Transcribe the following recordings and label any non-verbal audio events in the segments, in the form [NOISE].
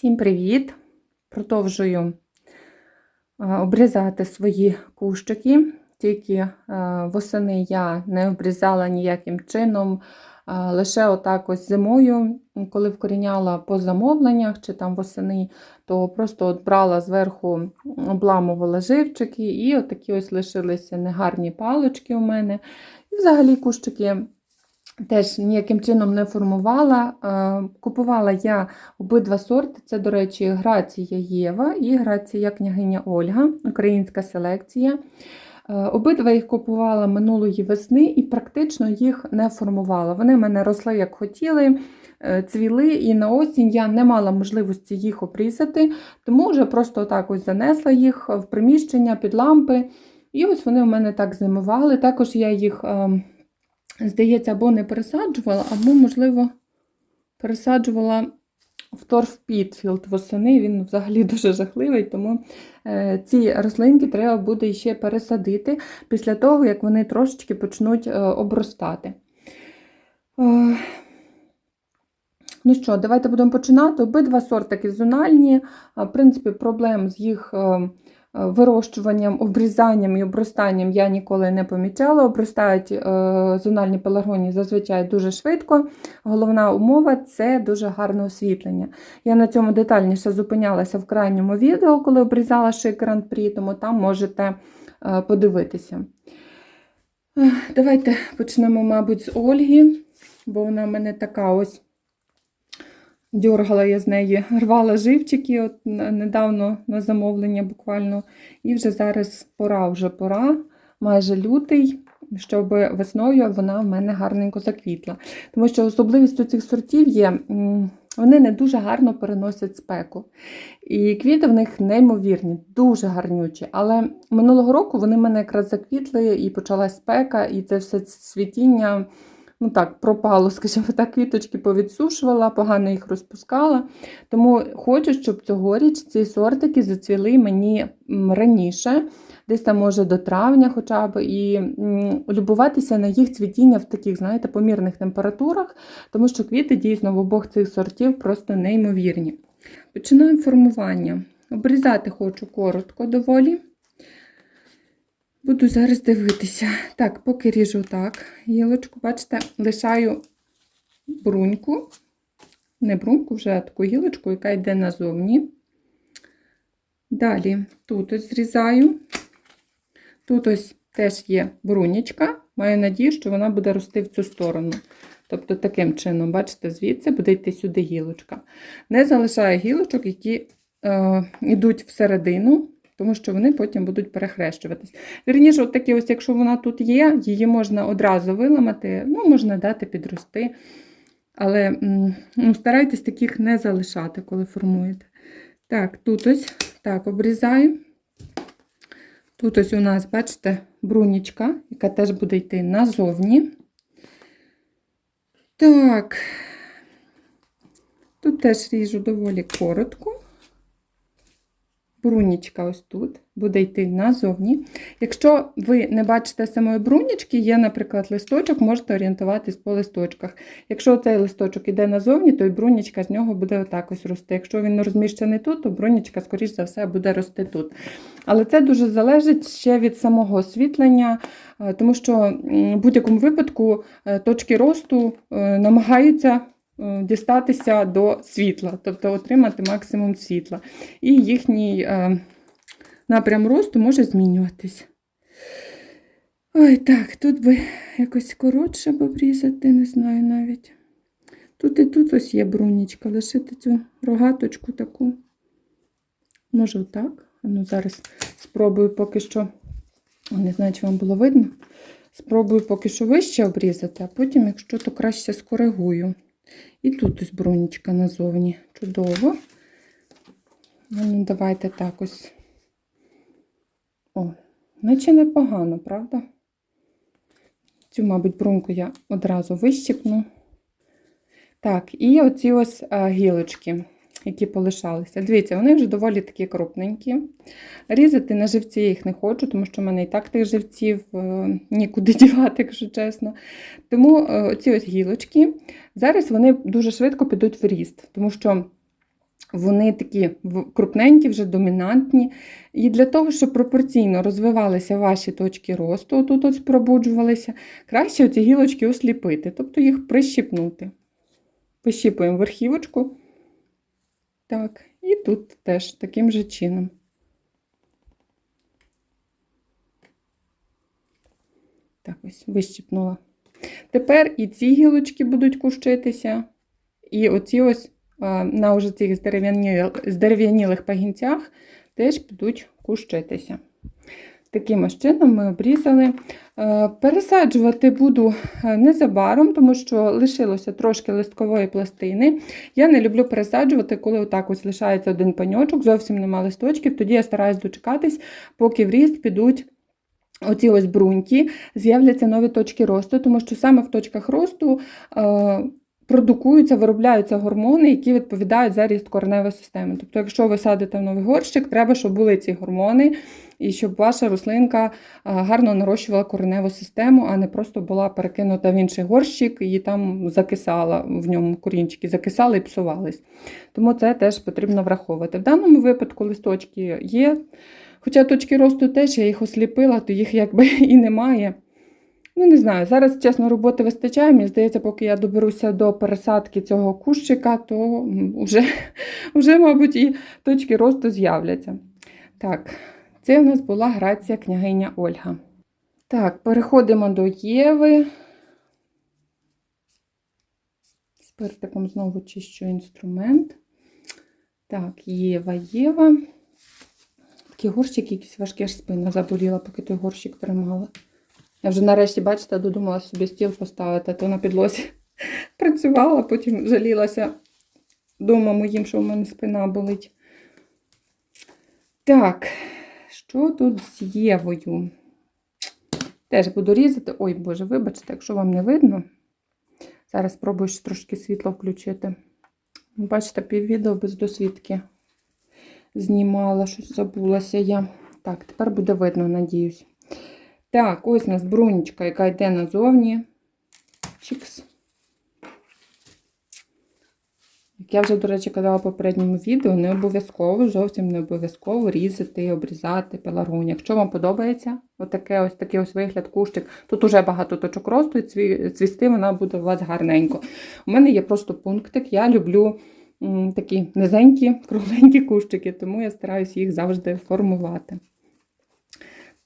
Всім привіт! Продовжую е, обрізати свої кущики. Тільки е, восени я не обрізала ніяким чином. е, Лише отак ось зимою, коли вкоріняла по замовленнях чи там восени, то просто от брала зверху, обламувала живчики, і отакі ось лишилися негарні палочки у мене. І взагалі кущики теж ніяким чином не формувала. Е, Купувала я обидва сорти. Це, до речі, Грація Єва і Грація княгиня Ольга, українська селекція. Е, Обидва їх купувала минулої весни і практично їх не формувала. Вони в мене росли як хотіли, е, цвіли, і на осінь я не мала можливості їх обрізати, тому вже просто так ось занесла їх в приміщення під лампи. І ось вони у мене так зимували. Також я їх, е, здається, або не пересаджувала, або, можливо, пересаджувала в торф Пітфілд восени. Він взагалі [LAUGHS] дуже жахливий, тому е, ці рослинки треба буде ще пересадити після того, як вони трошечки почнуть е, обростати. Е, Ну що, давайте будемо починати. Обидва сортики зональні. В принципі, проблем з їх вирощуванням, обрізанням і обростанням я ніколи не помічала. Обростають е, зональні пеларгонії зазвичай дуже швидко. Головна умова це дуже гарне освітлення. Я на цьому детальніше зупинялася в крайньому відео, коли обрізала шик Гран-прі, тому там можете е, подивитися. Давайте почнемо, мабуть, з Ольги, бо вона в мене така ось. Дьоргала я з неї, рвала живчики от недавно на замовлення буквально. І вже зараз пора, вже пора, майже лютий, щоб весною вона в мене гарненько заквітла. Тому що особливістю цих сортів є, вони не дуже гарно переносять спеку. І квіти в них неймовірні, дуже гарнючі. Але минулого року вони мене якраз заквітли і почалась спека, і це все цвітіння ну так, пропало, [LAUGHS] скажімо так, квіточки повідсушувала, погано їх розпускала. Тому хочу, щоб цьогоріч ці сортики зацвіли мені раніше, десь там, може, до травня хоча б, і любуватися на їх цвітіння в таких, знаєте, помірних температурах, тому що квіти дійсно в обох цих сортів просто неймовірні. Починаємо формування. Обрізати хочу коротко доволі. Буду зараз дивитися. Так, поки ріжу так, гілочку, бачите, лишаю бруньку, не бруньку, вже таку гілочку, яка йде назовні. Далі тут ось зрізаю. Тут ось теж є брунічка. Маю надію, що вона буде рости в цю сторону. Тобто, таким чином, бачите, звідси буде йти сюди гілочка. Не залишаю гілочок, які е, йдуть всередину, тому що вони потім будуть перехрещуватись. Вірніше, от такі ось, якщо вона тут є, її можна одразу виламати, ну, можна дати підрости. Але ну, старайтесь таких не залишати, коли формуєте. Так, тут ось так обрізаю. Тут ось у нас, бачите, брунічка, яка теж буде йти назовні. Так, тут теж ріжу доволі коротко. Брунічка ось тут буде йти назовні. Якщо ви не бачите самої брунічки, є, наприклад, листочок, можете орієнтуватись по листочках. Якщо цей листочок іде назовні, то і брунічка з нього буде отак ось рости. Якщо він розміщений тут, то брунічка, скоріш за все, буде рости тут. Але це дуже залежить ще від самого освітлення, е, тому що в будь-якому випадку е, точки росту е, намагаються дістатися до світла, тобто отримати максимум світла. І їхній е, напрям росту може змінюватись. Ой, так, тут би якось коротше б обрізати, не знаю навіть. Тут і тут ось є брунічка, лишити цю рогаточку таку. Може, отак. Ну, зараз спробую поки що, не знаю, чи вам було видно. Спробую поки що вище обрізати, а потім, якщо то краще скоригую. І тут ось бронечка назовні. Чудово. Ну, давайте так ось. О, наче непогано, правда? Цю, мабуть, бруньку я одразу вищипну. Так, і оці ось а, гілочки, які полишалися. Дивіться, вони вже доволі такі крупненькі. Різати на живці я їх не хочу, тому що в мене і так тих живців е, нікуди [LAUGHS] дівати, якщо чесно. Тому е, ці ось гілочки, зараз вони дуже швидко підуть в ріст, тому що Вони такі крупненькі, вже домінантні. І для того, щоб пропорційно розвивалися ваші точки росту, тут ось пробуджувалися, краще ці гілочки осліпити, тобто їх прищипнути. Пощіпуємо верхівочку. Так, і тут теж таким же чином. Так, ось вищипнула. Тепер і ці гілочки будуть кущитися, і оці ось на уже цих здерев'янілих пагінцях теж підуть кущитися. Таким ось чином ми обрізали. Е, Пересаджувати буду е, незабаром, тому що лишилося трошки листкової пластини. Я не люблю пересаджувати, коли отак ось лишається один паньочок, зовсім нема листочків. Тоді я стараюсь дочекатись, поки в ріст підуть оці ось бруньки, з'являться нові точки росту, тому що саме в точках росту е, продукуються, виробляються гормони, які відповідають за ріст кореневої системи. Тобто, якщо ви садите в новий горщик, треба, щоб були ці гормони, і щоб ваша рослинка е, гарно нарощувала кореневу систему, а не просто була перекинута в інший горщик і там закисала в ньому корінчики, закисали і псувались. Тому це теж потрібно враховувати. В даному випадку листочки є. Хоча точки росту теж я їх осліпила, то їх якби [LAUGHS] і немає. Ну, не знаю, зараз, чесно, роботи вистачає. Мені здається, поки я доберуся до пересадки цього кущика, то вже, вже [LAUGHS] мабуть, і точки росту з'являться. Так, це в нас була грація княгиня Ольга. Так, переходимо до Єви. З пертиком знову чищу інструмент. Так, Єва, Єва. Такий горщик якийсь важкий, аж спина заболіла, поки той горщик тримала. Я вже нарешті, бачите, додумала собі стіл поставити, то на підлозі [LAUGHS] працювала, потім жалілася дома моїм, що в мене спина болить. Так, що тут з Євою? Теж буду різати. Ой, Боже, вибачте, якщо вам не видно. Зараз спробую ще трошки світло включити. Бачите, піввідео без досвідки знімала, щось забулася я. Так, тепер буде видно, надіюсь. Так, ось у нас брунечка, яка йде назовні. Чікс. Як я вже, до речі, казала в попередньому відео, не обов'язково, зовсім не обов'язково різати, обрізати пеларунь. Якщо вам подобається отаке, ось такий ось вигляд кущик, тут уже багато точок росту, і цвісти вона буде у вас гарненько. У мене є просто пунктик. Я люблю такі низенькі, кругленькі кущики, тому я стараюсь їх завжди формувати.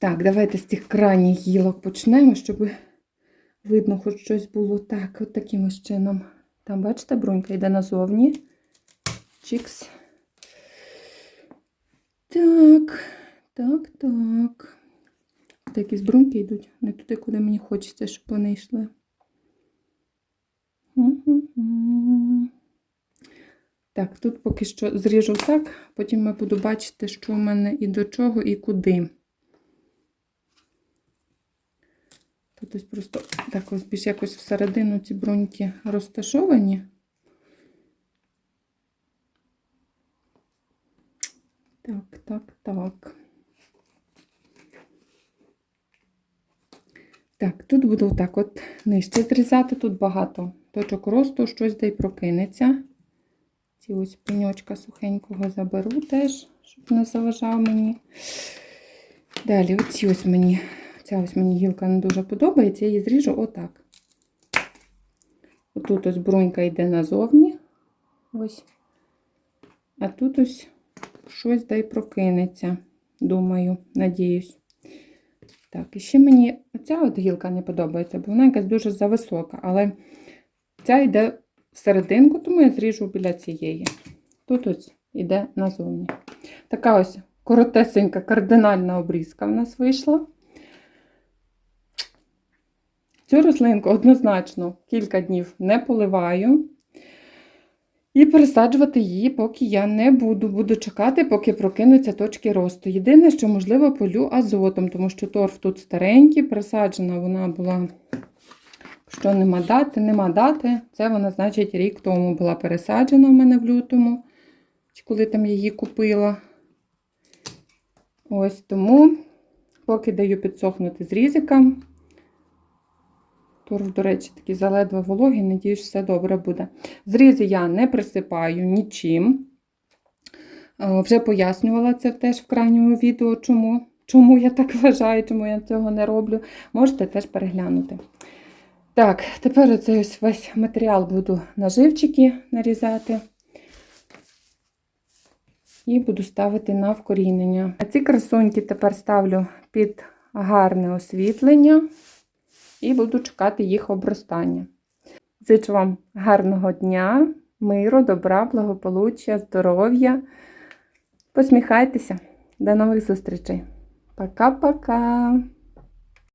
Так, давайте з цих крайніх гілок почнемо, щоб видно, хоч щось було так, от таким ось чином. Там, бачите, брунька йде назовні. Чікс. Так, так, так. Якісь бруньки йдуть не туди, куди мені хочеться, щоб вони йшли. Так, тут поки що зріжу так, потім я буду бачити, що в мене і до чого, і куди. Тут ось просто так ось більш якось всередину ці бруньки розташовані. Так, так, так. Так, тут буду так от нижче зрізати, тут багато точок росту, щось де й прокинеться. Ці ось пеньочка сухенького заберу теж, щоб не заважав мені. Далі, оці ось мені, ця ось мені гілка не дуже подобається, я її зріжу отак. Отут ось брунька йде назовні. Ось. А тут ось щось дай прокинеться, думаю, надіюсь. Так, і ще мені оця от гілка не подобається, бо вона якась дуже зависока, але ця йде в серединку, тому я зріжу біля цієї. Тут ось іде назовні. Така ось коротесенька кардинальна обрізка в нас вийшла. Цю рослинку однозначно кілька днів не поливаю. І пересаджувати її, поки я не буду. Буду чекати, поки прокинуться точки росту. Єдине, що, можливо, полю азотом, тому що торф тут старенький, пересаджена вона була, що нема дати, нема дати. Це вона, значить, рік тому була пересаджена в мене в лютому, коли там її купила. Ось тому, поки даю підсохнути з різиком. Торф, до речі, такий заледве вологий, надіюсь, все добре буде. Зрізи я не присипаю нічим. Е, Вже пояснювала це теж в крайньому відео, чому, чому я так вважаю, чому я цього не роблю. Можете теж переглянути. Так, тепер оцей ось весь матеріал буду на живчики нарізати. І буду ставити на вкорінення. А ці красуньки тепер ставлю під гарне освітлення і буду чекати їх обростання. Зичу вам гарного дня, миру, добра, благополуччя, здоров'я. Посміхайтеся. До нових зустрічей. Пока-пока!